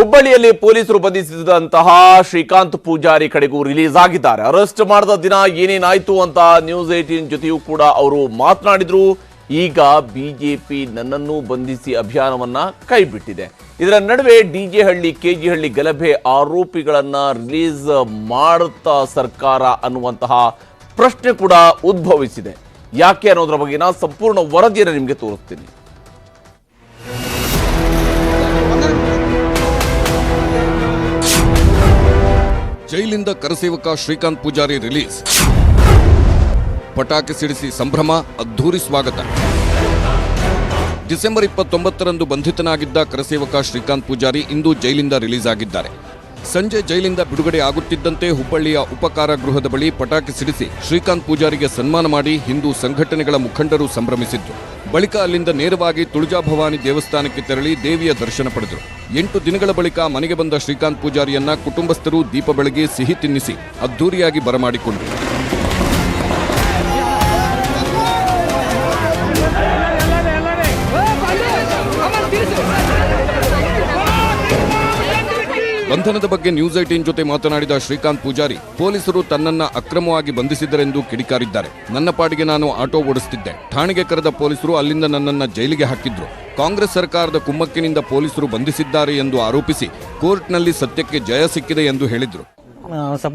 ಹುಬ್ಬಳ್ಳಿಯಲ್ಲಿ ಪೊಲೀಸರು ಬಂಧಿಸಿದಂತಹ ಶ್ರೀಕಾಂತ್ ಪೂಜಾರಿ ಕಡೆಗೂ ರಿಲೀಸ್ ಆಗಿದ್ದಾರೆ. ಅರೆಸ್ಟ್ ಮಾಡಿದ ದಿನ ಏನೇನಾಯ್ತು ಅಂತ ನ್ಯೂಸ್ ಏಟೀನ್ ಜೊತೆಯೂ ಕೂಡ ಅವರು ಮಾತನಾಡಿದ್ರು. ಈಗ ಬಿಜೆಪಿ ನನ್ನನ್ನು ಬಂಧಿಸಿ ಅಭಿಯಾನವನ್ನ ಕೈಬಿಟ್ಟಿದೆ. ಇದರ ನಡುವೆ ಡಿಜೆ ಹಳ್ಳಿ ಕೆಜಿ ಹಳ್ಳಿ ಗಲಭೆ ಆರೋಪಿಗಳನ್ನ ರಿಲೀಸ್ ಮಾಡುತ್ತಾ ಸರ್ಕಾರ ಅನ್ನುವಂತಹ ಪ್ರಶ್ನೆ ಕೂಡ ಉದ್ಭವಿಸಿದೆ. ಯಾಕೆ ಅನ್ನೋದ್ರ ಬಗ್ಗೆ ನಾನು ಸಂಪೂರ್ಣ ವರದಿಯನ್ನು ನಿಮಗೆ ತೋರಿಸ್ತೀನಿ. ಜೈಲಿಂದ ಕರಸೇವಕ ಶ್ರೀಕಾಂತ್ ಪೂಜಾರಿ ರಿಲೀಸ್. ಪಟಾಕಿ ಸಿಡಿಸಿ ಸಂಭ್ರಮ, ಅದ್ಧೂರಿ ಸ್ವಾಗತ. ಡಿಸೆಂಬರ್ ಇಪ್ಪತ್ತೊಂಬತ್ತರಂದು ಬಂಧಿತನಾಗಿದ್ದ ಕರಸೇವಕ ಶ್ರೀಕಾಂತ್ ಪೂಜಾರಿ ಇಂದು ಜೈಲಿಂದ ರಿಲೀಸ್ ಆಗಿದ್ದಾರೆ. ಸಂಜೆ ಜೈಲಿಂದ ಬಿಡುಗಡೆ ಆಗುತ್ತಿದ್ದಂತೆ ಹುಬ್ಬಳ್ಳಿಯ ಉಪಕಾರಾಗೃಹದ ಬಳಿ ಪಟಾಕಿ ಸಿಡಿಸಿ ಶ್ರೀಕಾಂತ್ ಪೂಜಾರಿಗೆ ಸನ್ಮಾನ ಮಾಡಿ ಹಿಂದೂ ಸಂಘಟನೆಗಳ ಮುಖಂಡರು ಸಂಭ್ರಮಿಸಿದ್ದು. ಬಳಿಕ ಅಲ್ಲಿಂದ ನೇರವಾಗಿ ತುಳಜಾಭವಾನಿ ದೇವಸ್ಥಾನಕ್ಕೆ ತೆರಳಿ ದೇವಿಯ ದರ್ಶನ ಪಡೆದರು. ಎಂಟು ದಿನಗಳ ಬಳಿಕ ಮನೆಗೆ ಬಂದ ಶ್ರೀಕಾಂತ್ ಪೂಜಾರಿಯನ್ನ ಕುಟುಂಬಸ್ಥರು ದೀಪ ಬೆಳಗಿ ಸಿಹಿ ತಿನ್ನಿಸಿ ಅದ್ದೂರಿಯಾಗಿ ಬರಮಾಡಿಕೊಂಡರು. ಬಂಧನದ ಬಗ್ಗೆ ನ್ಯೂಸ್ ಏಟೀನ್ ಜೊತೆ ಮಾತನಾಡಿದ ಶ್ರೀಕಾಂತ್ ಪೂಜಾರಿ, ಪೊಲೀಸರು ತನ್ನನ್ನ ಅಕ್ರಮವಾಗಿ ಬಂಧಿಸಿದರೆಂದು ಕಿಡಿಕಾರಿದ್ದಾರೆ. ನನ್ನ ಪಾಡಿಗೆ ನಾನು ಆಟೋ ಓಡಿಸುತ್ತಿದ್ದೆ ಠಾಣೆಗೆ ಕರೆದ ಪೊಲೀಸರು ಅಲ್ಲಿಂದ ನನ್ನನ್ನ ಜೈಲಿಗೆ ಹಾಕಿದ್ರು. ಕಾಂಗ್ರೆಸ್ ಸರ್ಕಾರದ ಕುಮ್ಮಕ್ಕಿನಿಂದ ಪೊಲೀಸರು ಬಂಧಿಸಿದ್ದಾರೆ ಎಂದು ಆರೋಪಿಸಿ ಕೋರ್ಟ್ನಲ್ಲಿ ಸತ್ಯಕ್ಕೆ ಜಯ ಸಿಕ್ಕಿದೆ ಎಂದು ಹೇಳಿದ್ರು.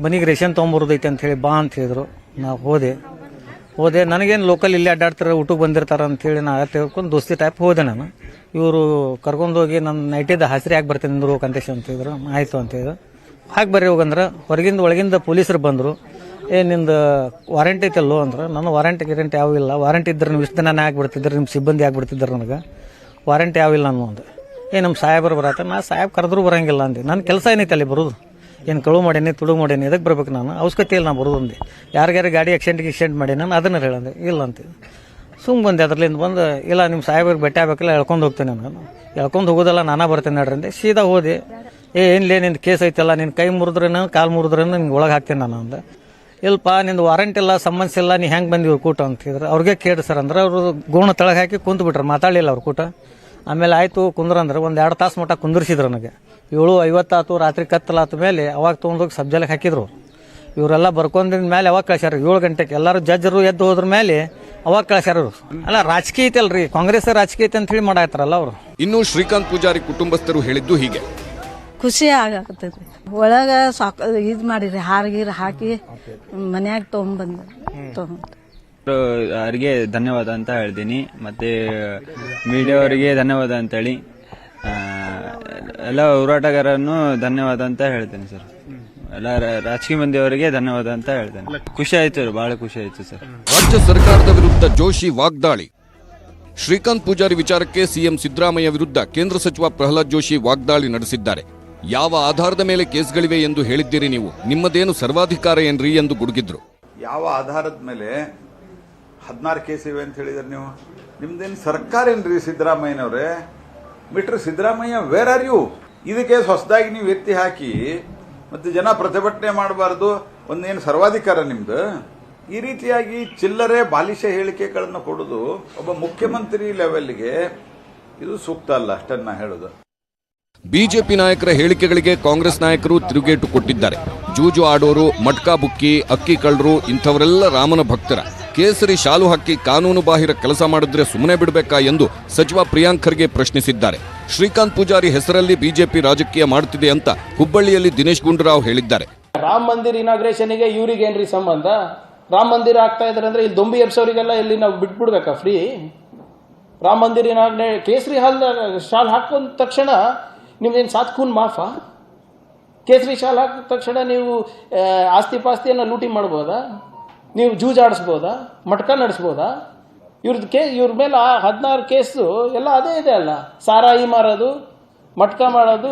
ಮನೆಗೆ ರೇಷನ್ ತೊಗೊಂಬರೋದೈತೆ ಅಂತ ಹೇಳಿ ಬಾ ಅಂತ ಹೇಳಿದ್ರು. ನಾವು ಹೋದೆ. ಹೋದೆ. ನನಗೇನು ಲೋಕಲ್ ಇಲ್ಲಿ ಅಡ್ಡಾಡ್ತಾರೆ ಊಟಕ್ಕೆ ಬಂದಿರ್ತಾರೆ ಅಂತೇಳಿ ನಾ ತಿಳ್ಕೊಂಡು ದೋಸ್ತಿ ಟೈಪ್ ಹೋದೆ ನಾನು. ಇವರು ಕರ್ಕೊಂಡೋಗಿ ನನ್ನ ನೈಟಿದ ಹಸಿರಿ ಯಾಕೆ ಬರ್ತೀನಿ ಅಂದರು, ಕಂತೇಶ್ ಅಂತಿದ್ರು ಆಯಿತು ಅಂತ ಹಾಕಿ ಬರ್ರಿ ಹೋಗಂದ್ರೆ ಹೊರಗಿಂದ ಒಳಗಿಂದ ಪೊಲೀಸರು ಬಂದರು. ಏ, ನಿಂದು ವಾರಂಟಿ ಐತಲ್ಲೋ ಅಂದ್ರೆ, ನನ್ನ ವಾರಂಟಿ ಗಿರಂಟಿ ಯಾವ ಇಲ್ಲ. ವಾರಂಟಿ ಇದ್ರೆ ನೀವು ಇಷ್ಟು ದಿನ ಆಗ್ಬಿಡ್ತಿದ್ರು ನಿಮ್ಮ ಸಿಬ್ಬಂದಿ ಆಗಿಬಿಡ್ತಿದ್ರು ನನಗೆ. ವಾರಂಟಿ ಯಾವಿಲ್ಲ ಅನ್ನೋ ಒಂದು ಏ ನಮ್ಮ ಸಾಹೇಬರು ಬರತ್ತೆ ನಾ ಸಾಹೇಬ್ ಕರೆದ್ರೂ ಬರೋಂಗಿಲ್ಲ ಅಂದೆ. ನನ್ನ ಕೆಲಸ ಏನೈತೆ ಅಲ್ಲಿ ಬರೋದು? ಏನು ಕಳು ಮಾಡೇನಿ, ತುಳು ಮಾಡೀನಿ ಇದಕ್ಕೆ ಬರ್ಬೇಕು ನಾನು? ಅವಶ್ಯಕತೆ ಇಲ್ಲ, ನಾನು ಬರೋದು ಅಂದೆ. ಯಾರಿಗಾರ ಗಾಡಿ ಆಕ್ಸಿಡೆಂಟ್ ಗಿಕ್ಸಿಡೆಂಟ್ ಮಾಡಿ ನಾನು ಅದನ್ನ ಹೇಳಂದೆ ಇಲ್ಲ ಅಂತ. ಸುಮ್ಮ ಬಂದೆ, ಅದರಲ್ಲಿಂದ ಬಂದು, ಇಲ್ಲ ನಿಮ್ಮ ಸಾಹೇಬ್ರಿಗೆ ಭೇಟಿ ಆಗಬೇಕಲ್ಲ, ಎಳ್ಕೊಂಡು ಹೋಗ್ತೇನೆ ನಾನು. ಎಳ್ಕೊಂಡು ಹೋಗೋದಲ್ಲ, ನಾನಾ ಬರ್ತೇನೆ ನೋಡ್ರಿ ಅಂದೆ. ಸೀದಾ ಹೋದೆ. ಏ, ಏನ್ಲೇ ನಿನ್ನ ಕೇಸ್ ಐತಲ್ಲ ನಿನ್ನ ಕೈ ಮುರಿದ್ರೇನು, ಕಾಲು ಮುರಿದ್ರೇನು ನಿನ್ಗೆ ಒಳಗೆ ಹಾಕ್ತೇನೆ ನಾನು ಅಂದೆ. ಇಲ್ಲಪ್ಪ, ನಿಂದು ವಾರಂಟ್ ಇಲ್ಲ ಸಮನ್ಸ್ ಇಲ್ಲ, ನೀ ಹೆಂಗೆ ಬಂದಿವಿ ಕೂಟ ಅಂತ ಹೇಳಿದ್ರೆ ಅವ್ರಿಗೆ ಕೇಳಿ ಸರ್ ಅಂದ್ರೆ, ಅವರು ಗೋಣ ತಳಗೆ ಹಾಕಿ ಕುಂತು ಬಿಟ್ರು ಮಾತಾಡಲಿಲ್ಲ ಅವ್ರು ಕೂಟ. ಆಮೇಲೆ ಆಯಿತು, ಕುಂದ್ರಂದ್ರೆ. ಒಂದು ಎರಡು ತಾಸು ಮಟ್ಟ ಕುಂದ್ರಿಸಿದ್ರು ನನಗೆ. ಏಳು ಐವತ್ತಾತು ರಾತ್ರಿ ಕತ್ತಲಾತ ಮೇಲೆ ಅವಾಗ ತೊಗೊಂಡೋಗಿ ಸಬ್ಜೆಲ್ಗೆ ಹಾಕಿದ್ರು. ಇವರೆಲ್ಲ ಬರ್ಕೊಂಡಿದ ಮೇಲೆ ಅವಾಗ ಕಳ್ಸ್ಯಾರ. ಏಳು ಗಂಟೆಗೆ ಎಲ್ಲರೂ ಜಡ್ಜರು ಎದ್ದು ಹೋದ್ರ ಮೇಲೆ ಅವಾಗ ಕಳ್ಸ್ಯಾರ ಅವ್ರು. ಅಲ್ಲ ರಾಜಕೀಯ ಐತಲ್ರಿ ಕಾಂಗ್ರೆಸ್ ರಾಜಕೀಯ ಐತೆ ಅಂತ ಹೇಳಿ ಮಾಡಾಯ್ತಾರಲ್ಲ ಅವರು. ಇನ್ನು ಶ್ರೀಕಾಂತ್ ಪೂಜಾರಿ ಕುಟುಂಬಸ್ಥರು ಹೇಳಿದ್ದು ಹೀಗೆ. ಖುಷಿ ಆಗಾಕತ್ತೈತಿ ಒಳಗ ಸಾಕ ಇದು ಮಾಡಿರಿ ಹಾರ ಗೀರ ಹಾಕಿ ಮನ್ಯಾಗ ತೊಗೊಂಬಂದ ತೊಗೊಂಡ್. ಅವರಿಗೆ ಧನ್ಯವಾದ ಅಂತ ಹೇಳ್ತೀನಿ. ಮತ್ತೆ ಮೀಡಿಯಾ ಅವರಿಗೆ ಧನ್ಯವಾದ ಅಂತೇಳಿ ಆ, ಎಲ್ಲ ಹೋರಾಟಗಾರನ್ನು ಧನ್ಯವಾದ ಅಂತ ಹೇಳ್ತೇನೆ ಸರ್. ಎಲ್ಲ ರಾಜಕೀಯ ಮಂದಿಯವರಿಗೆ ಧನ್ಯವಾದ ಅಂತ ಹೇಳ್ತೇನೆ. ಖುಷಿ ಆಯ್ತು ಬಹಳ ಖುಷಿ ಆಯ್ತು ಸರ್. ರಾಜ್ಯ ಸರ್ಕಾರದ ವಿರುದ್ಧ ಜೋಶಿ ವಾಗ್ದಾಳಿ. ಶ್ರೀಕಾಂತ್ ಪೂಜಾರಿ ವಿಚಾರಕ್ಕೆ ಸಿಎಂ ಸಿದ್ದರಾಮಯ್ಯ ವಿರುದ್ಧ ಕೇಂದ್ರ ಸಚಿವ ಪ್ರಹ್ಲಾದ್ ಜೋಶಿ ವಾಗ್ದಾಳಿ ನಡೆಸಿದ್ದಾರೆ. ಯಾವ ಆಧಾರದ ಮೇಲೆ ಕೇಸ್ಗಳಿವೆ ಎಂದು ಹೇಳಿದ್ದೀರಿ ನೀವು? ನಿಮ್ಮದೇನು ಸರ್ವಾಧಿಕಾರ ಏನ್ರಿ ಎಂದು ಗುಡುಗಿದ್ರು. ಯಾವ ಆಧಾರದ ಮೇಲೆ ಹದಿನಾರು ಕೇಸ್ ಇವೆ ಅಂತ ಹೇಳಿದ್ರೆ ನೀವು? ನಿಮ್ದೇನು ಸರ್ಕಾರ ಏನ್ರಿ ಸಿದ್ದರಾಮಯ್ಯನವ್ರೆ? Mister Siddaramaiah where are you ಇದಕ್ಕೆ ಹೊಸದಾಗಿ ನೀವು ಎತ್ತಿ ಹಾಕಿ, ಮತ್ತೆ ಜನ ಪ್ರತಿಭಟನೆ ಮಾಡಬಾರದು, ಒಂದೇನು ಸರ್ವಾಧಿಕಾರ ನಿಮ್ದು? ಈ ರೀತಿಯಾಗಿ ಚಿಲ್ಲರೆ, ಬಾಲಿಶ ಹೇಳಿಕೆಗಳನ್ನು ಕೊಡೋದು ಒಬ್ಬ ಮುಖ್ಯಮಂತ್ರಿ ಲೆವೆಲ್ಗೆ ಇದು ಸೂಕ್ತ ಅಲ್ಲ ಅಷ್ಟನ್ನ ಹೇಳೋದು. ಬಿಜೆಪಿ ನಾಯಕರ ಹೇಳಿಕೆಗಳಿಗೆ ಕಾಂಗ್ರೆಸ್ ನಾಯಕರು ತಿರುಗೇಟು ಕೊಟ್ಟಿದ್ದಾರೆ. ಜೂಜು ಆಡೋರು, ಮಟ್ಕಾ ಬುಕ್ಕಿ, ಅಕ್ಕಿ ಕಳ್ಳರು, ಇಂಥವರೆಲ್ಲ ರಾಮನ ಭಕ್ತರ. ಕೇಸರಿ ಶಾಲು ಹಾಕಿ ಕಾನೂನು ಬಾಹಿರ ಕೆಲಸ ಮಾಡಿದ್ರೆ ಸುಮ್ಮನೆ ಬಿಡಬೇಕಾ ಎಂದು ಸಚಿವ ಪ್ರಿಯಾಂಕ್ ಖರ್ಗೆ ಪ್ರಶ್ನಿಸಿದ್ದಾರೆ. ಶ್ರೀಕಾಂತ್ ಪೂಜಾರಿ ಹೆಸರಲ್ಲಿ ಬಿಜೆಪಿ ರಾಜಕೀಯ ಮಾಡುತ್ತಿದೆ ಅಂತ ಹುಬ್ಬಳ್ಳಿಯಲ್ಲಿ ದಿನೇಶ್ ಗುಂಡೂರಾವ್ ಹೇಳಿದ್ದಾರೆ. ರಾಮ ಮಂದಿರ್ ಇನಾಗ್ರೇಷನ್ಗೆ ಇವ್ರಿಗೆ ಏನ್ರಿ ಸಂಬಂಧ? ರಾಮ ಮಂದಿರ ಆಗ್ತಾ ಇದಾರೆ ಅಂದ್ರೆ ಇಲ್ಲಿ ದೊಂಬಿ ಎಬ್ಸೋರಿಗೆಲ್ಲ ಇಲ್ಲಿ ನಾವು ಬಿಟ್ಬಿಡ್ಬೇಕಾ ಫ್ರೀ ರಾಮ ಮಂದಿರ ಕೇಸರಿ ಹಾಲ್, ಶಾಲ್ ಹಾಕೊಂಡ ತಕ್ಷಣ ನಿಮ್ದೇನು ಸಾತ್ ಖೂನ್ ಮಾಫಾ? ಕೇಸರಿ ಶಾಲ್ ಹಾಕಿದ ತಕ್ಷಣ ನೀವು ಆಸ್ತಿ ಪಾಸ್ತಿಯನ್ನು ಲೂಟಿ ಮಾಡ್ಬೋದಾ? ನೀವು ಜೂಜಾಡಿಸ್ಬೋದಾ ಮಟ್ಕ ನಡೆಸ್ಬೋದಾ? ಇವ್ರದ್ದು ಕೇ, ಇವ್ರ ಮೇಲೆ ಆ ಹದಿನಾರು ಕೇಸು ಎಲ್ಲ ಅದೇ ಇದೆ ಅಲ್ಲ. ಸಾರಾಯಿ ಮಾರೋದು, ಮಟ್ಕ ಮಾಡೋದು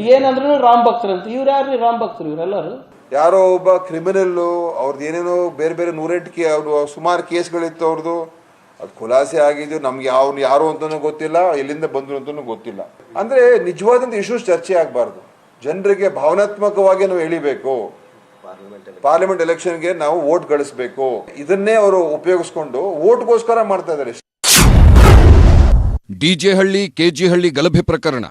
ಏನಂದ್ರೂ ರಾಮ್ ಅಂತ. ಇವ್ರು ಯಾರು ರಾಮ್ ಭಕ್ತರು ಇವರೆಲ್ಲರೂ? ಯಾರೋ ಒಬ್ಬ ಕ್ರಿಮಿನಲ್ಲು ಅವ್ರದ್ದು ಏನೇನೋ ಬೇರೆ ಬೇರೆ ನೂರೆಂಟು ಕೇ ಅವರು ಸುಮಾರು ಕೇಸ್ಗಳಿತ್ತು ಅವ್ರದ್ದು ಅದು ಖುಲಾಸೆ ಆಗಿದ್ದು ನಮ್ಗೆ ಅವ್ನು ಯಾರು ಅಂತಲೂ ಗೊತ್ತಿಲ್ಲ, ಎಲ್ಲಿಂದ ಬಂದ್ರು ಅಂತಲೂ ಗೊತ್ತಿಲ್ಲ. ಅಂದ್ರೆ ನಿಜವಾದಂತ ಇಶ್ಯೂಸ್ ಚರ್ಚೆ ಆಗಬಾರ್ದು. ಜನರಿಗೆ ಭಾವನಾತ್ಮಕವಾಗಿ ನಾವು ಎಳಿಬೇಕು. ಪಾರ್ಲಿಮೆಂಟ್ ಎಲೆಕ್ಷನ್ಗೆ ನಾವು ವೋಟ್ ಗಳಿಸಬೇಕು. ಇದನ್ನೇ ಅವರು ಉಪಯೋಗಿಸ್ಕೊಂಡು ವೋಟ್ಗೋಸ್ಕರ ಮಾಡ್ತಾ ಇದ್ದಾರೆ. ಡಿಜೆ ಹಳ್ಳಿ ಕೆಜಿ ಹಳ್ಳಿ ಗಲಭೆ ಪ್ರಕರಣ.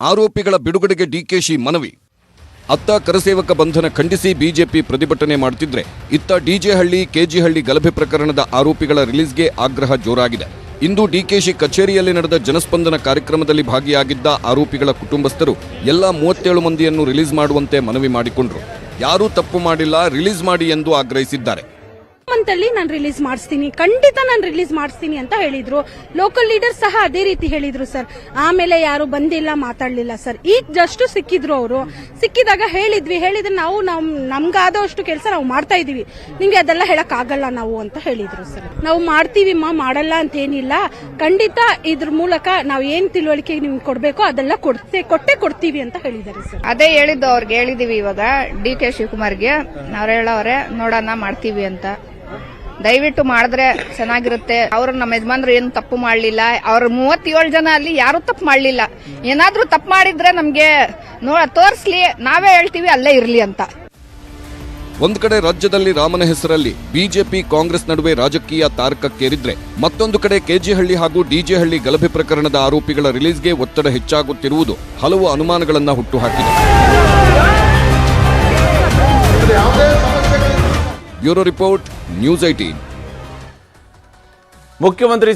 ಆರೋಪಿಗಳ ಬಿಡುಗಡೆಗೆ ಡಿಕೆಶಿ ಮನವಿ. ಅತ್ತ ಕರಸೇವಕ ಬಂಧನ ಖಂಡಿಸಿ ಬಿಜೆಪಿ ಪ್ರತಿಭಟನೆ ಮಾಡುತ್ತಿದ್ರೆ ಇತ್ತ ಡಿಜೆಹಳ್ಳಿ ಕೆಜಿಹಳ್ಳಿ ಗಲಭೆ ಪ್ರಕರಣದ ಆರೋಪಿಗಳ ರಿಲೀಸ್ಗೆ ಆಗ್ರಹ ಜೋರಾಗಿದೆ. ಇಂದು ಡಿಕೆಶಿ ಕಚೇರಿಯಲ್ಲಿ ನಡೆದ ಜನಸ್ಪಂದನ ಕಾರ್ಯಕ್ರಮದಲ್ಲಿ ಭಾಗಿಯಾಗಿದ್ದ ಆರೋಪಿಗಳ ಕುಟುಂಬಸ್ಥರು ಎಲ್ಲ ಮೂವತ್ತೇಳು ಮಂದಿಯನ್ನು ರಿಲೀಸ್ ಮಾಡುವಂತೆ ಮನವಿ ಮಾಡಿಕೊಂಡರು. ಯಾರೂ ತಪ್ಪು ಮಾಡಿಲ್ಲ, ರಿಲೀಸ್ ಮಾಡಿ ಎಂದು ಆಗ್ರಹಿಸಿದ್ದಾರೆ. ಮಂತ್ ಅಲ್ಲಿ ನಾನು ರಿಲೀಸ್ ಮಾಡಿಸ್ತೀನಿ. ಖಂಡಿತ ನಾನು ರಿಲೀಸ್ ಮಾಡಿಸ್ತೀನಿ ಅಂತ ಹೇಳಿದ್ರು. ಲೋಕಲ್ ಲೀಡರ್ ಸಹ ಅದೇ ರೀತಿ ಹೇಳಿದ್ರು ಸರ್ ಆಮೇಲೆ ಯಾರು ಬಂದಿಲ್ಲ, ಮಾತಾಡ್ಲಿಲ್ಲ ಸರ್ ಈಗ ಜಸ್ಟ್ ಸಿಕ್ಕಿದ್ರು ಅವರು. ಸಿಕ್ಕಿದಾಗ ಹೇಳಿದ್ವಿ. ಹೇಳಿದ್ರೆ ನಾವು ನಮ್, ನಮ್ಗಾದಷ್ಟು ಕೆಲಸ ನಾವು ಮಾಡ್ತಾ ಇದೀವಿ ನಿಮ್ಗೆ ಅದೆಲ್ಲ ಹೇಳಕ್ ಆಗಲ್ಲ ನಾವು ಅಂತ ಹೇಳಿದ್ರು ಸರ್ ನಾವು ಮಾಡ್ತೀವಿ ಮಾ ಮಾಡಲ್ಲ ಅಂತ ಏನಿಲ್ಲ. ಖಂಡಿತ ಇದ್ರ ಮೂಲಕ ನಾವು ಏನ್ ತಿಳುವಳಿಕೆ ನಿಮ್ಗೆ ಕೊಡ್ಬೇಕು ಅದೆಲ್ಲ ಕೊಡ್ತೇ, ಕೊಟ್ಟೆ ಕೊಡ್ತೀವಿ ಅಂತ ಹೇಳಿದ್ದಾರೆ ಸರ್ ಅದೇ ಹೇಳಿದ್ದು ಅವ್ರಿಗೆ ಹೇಳಿದೀವಿ ಇವಾಗ. ಡಿ ಕೆ ಶಿವಕುಮಾರ್ಗೆ. ಅವ್ರು ಹೇಳೋರೆ, ನೋಡೋಣ, ಮಾಡ್ತೀವಿ ಅಂತ. ದಯವಿಟ್ಟು ಮಾಡಿದ್ರೆ ಚೆನ್ನಾಗಿರುತ್ತೆ. ಅವ್ರು ನಮ್ಮ ಯಜಮಾನ್ರು ಏನು ತಪ್ಪು ಮಾಡಲಿಲ್ಲ. ಅವ್ರ ಮೂವತ್ತೇಳು ಜನ ಅಲ್ಲಿ ಯಾರು ತಪ್ಪು ಮಾಡಲಿಲ್ಲ. ಏನಾದರೂ ತಪ್ಪು ಮಾಡಿದ್ರೆ ನಮಗೆ ನೋ, ತೋರಿಸ್ಲಿ. ನಾವೇ ಹೇಳ್ತೀವಿ, ಅಲ್ಲೇ ಇರಲಿ ಅಂತ. ಒಂದು ಕಡೆ ರಾಜ್ಯದಲ್ಲಿ ರಾಮನ ಹೆಸರಲ್ಲಿ ಬಿಜೆಪಿ ಕಾಂಗ್ರೆಸ್ ನಡುವೆ ರಾಜಕೀಯ ತಾರಕಕ್ಕೇರಿದ್ರೆ, ಮತ್ತೊಂದು ಕಡೆ ಕೆಜಿಹಳ್ಳಿ ಹಾಗೂ ಡಿಜೆಹಳ್ಳಿ ಗಲಭೆ ಪ್ರಕರಣದ ಆರೋಪಿಗಳ ರಿಲೀಸ್ಗೆ ಒತ್ತಡ ಹೆಚ್ಚಾಗುತ್ತಿರುವುದು ಹಲವು ಅನುಮಾನಗಳನ್ನು ಹುಟ್ಟುಹಾಕಿದೆ. Bureau report. ನ್ಯೂಸ್ ಐಟೀನ್ ಮುಖ್ಯಮಂತ್ರಿ